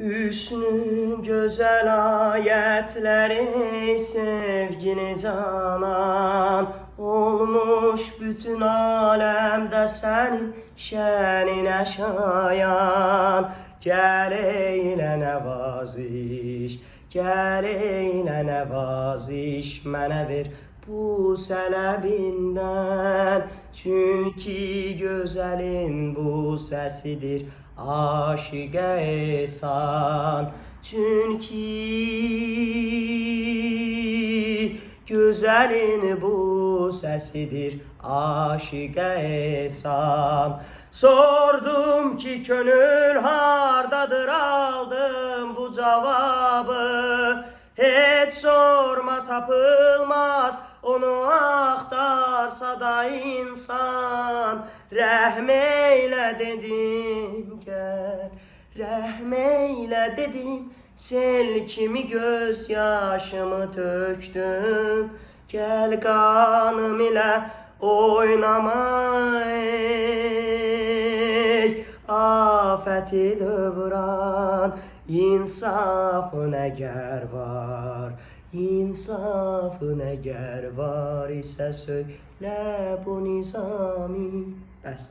Hüsnün güzel ayetleri sevgili canan Olmuş bütün alemde senin şenine şayan. Gel eyle nevaziş Gel eyle nevaziş Mənə ver bu sələbindən Çünki gözəlin bu səsidir aşiqə esan Çünki gözəlin bu səsidir aşiqə esan Sordum ki könül hardadır aldım bu cavabı Heç sorma tapılmaz axtarsa da insan Rəhm eylə dedim gəl Rəhm eylə dedim Sel kimi göz yaşımı tökdüm. Gəl qanım ilə oynama ey Afəti dövran İnsafın əgər var İnsafın əgər var isə söylə bu nizami. Bəs